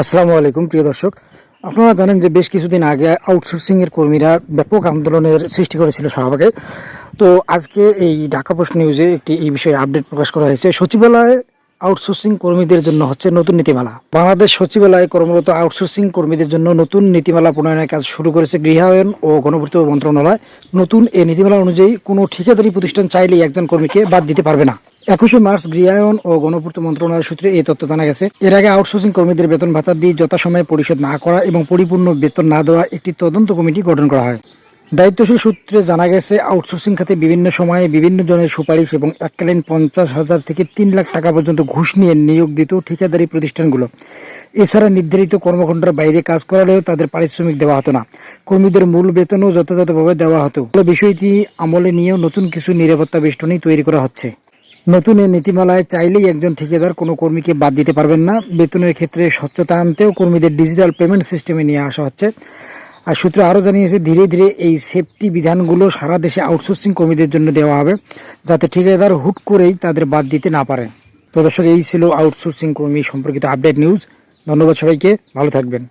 আসসালামু আলাইকুম, প্রিয় দর্শক। আপনারা জানেন যে বেশ কিছুদিন আগে আউটসোর্সিংয়ের কর্মীরা ব্যাপক আন্দোলনের সৃষ্টি করেছিল শাহবাগে। তো আজকে এই ঢাকা পোস্ট নিউজে একটি এই বিষয়ে আপডেট প্রকাশ করা হয়েছে। সচিবালয়ে আউটসোর্সিং কর্মীদের জন্য হচ্ছে নতুন নীতিমালা। বাংলাদেশ সচিবালয়ে কর্মরত আউটসোর্সিং কর্মীদের জন্য নতুন নীতিমালা প্রণয়নের কাজ শুরু করেছে গৃহায়ন ও গণপূর্ত মন্ত্রণালয়। নতুন এই নীতিমালা অনুযায়ী কোনো ঠিকাদারি প্রতিষ্ঠান চাইলেই একজন কর্মীকে বাদ দিতে পারবে না। একুশে মার্চ গৃহায়ন ও গণপূর্ত মন্ত্রণালয় সূত্রে এই তথ্য জানা গেছে। এর আগে আউটসোর্সিং কর্মীদের বেতন ভাতা দিয়ে যথাসময়ে পরিশোধ না করা এবং পরিপূর্ণ বেতন না দেওয়া একটি তদন্ত কমিটি গঠন করা হয়। দায়িত্বশীল সূত্রে জানা গেছে, আউটসোর্সিং খাতে বিভিন্ন সময়ে বিভিন্ন জনের সুপারিশ এবং এককালীন পঞ্চাশ হাজার থেকে তিন লাখ টাকা পর্যন্ত ঘুষ নিয়ে নিয়োগ দিত ঠিকাদারি প্রতিষ্ঠানগুলো। এছাড়া নির্ধারিত কর্মঘণ্টার বাইরে কাজ করালেও তাদের পারিশ্রমিক দেওয়া হতো না। কর্মীদের মূল বেতনও যথাযথভাবে দেওয়া হতো। বিষয়টি আমলে নিয়েও নতুন কিছু নিরাপত্তা বেষ্টনী তৈরি করা হচ্ছে। নতুন এই নীতিমালায় চাইলেই একজন ঠিকাদার কোনো কর্মীকে বাদ দিতে পারবেন না। বেতনের ক্ষেত্রে স্বচ্ছতা আনতেও কর্মীদের ডিজিটাল পেমেন্ট সিস্টেমে নিয়ে আসা হচ্ছে। আর সূত্র আরও জানিয়েছে, ধীরে ধীরে এই সেফটি বিধানগুলো সারা দেশে আউটসোর্সিং কর্মীদের জন্য দেওয়া হবে, যাতে ঠিকাদার হুট করেই তাদের বাদ দিতে না পারে। তো দর্শক, এই ছিল আউটসোর্সিং কর্মী সম্পর্কিত আপডেট নিউজ। ধন্যবাদ সবাইকে, ভালো থাকবেন।